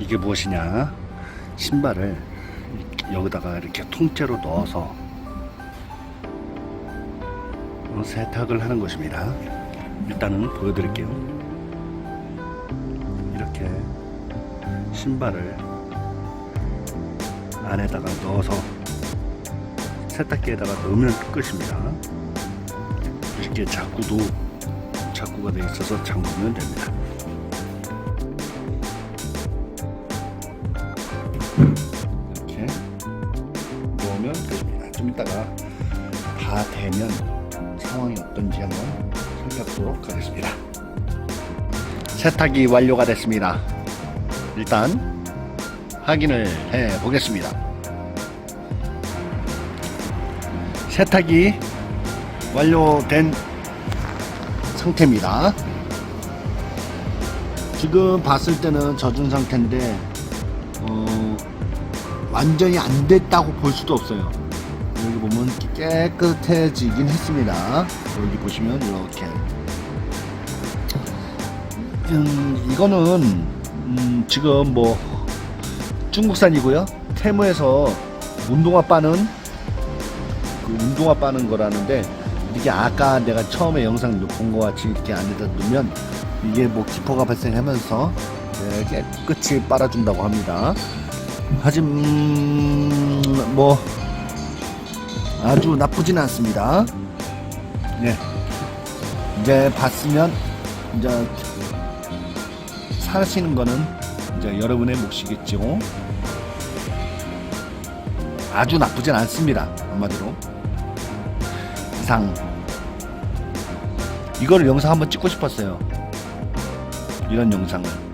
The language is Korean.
이게 무엇이냐? 신발을 여기다가 이렇게 통째로 넣어서 어, 세탁을 하는 것입니다. 일단은 보여드릴게요. 이렇게 신발을 안에다가 넣어서 세탁기에다가 넣으면 끝입니다. 이렇게 자꾸도 자꾸가 돼 있어서 잠그면 됩니다. 이렇게 넣으면 끝입니다. 좀 이따가 다 되면 상황이 어떤지 한번 살펴보도록 하겠습니다. 세탁이 완료가 됐습니다. 일단 확인을 해 보겠습니다. 세탁이 완료된 상태입니다. 지금 봤을 때는 젖은 상태인데 어, 완전히 안 됐다고 볼 수도 없어요. 여기 보면 깨끗해지긴 했습니다. 여기 보시면 이렇게 음, 이거는 음, 지금 뭐 중국산이고요. 테무에서 운동화 빠는 그 운동화 빠는 거라는데 이게 아까 내가 처음에 영상 본것 같이 이렇게 안에다 넣으면 이게 뭐 기포가 발생하면서 네, 깨끗이 빨아준다고 합니다. 하지만 음, 뭐 아주 나쁘진 않습니다. 네. 이제 봤으면 이제 사시는 거는 이제 여러분의 몫이겠죠. 아주 나쁘진 않습니다. 한마디로. 이상. 이거를 영상 한번 찍고 싶었어요. 이런 영상을.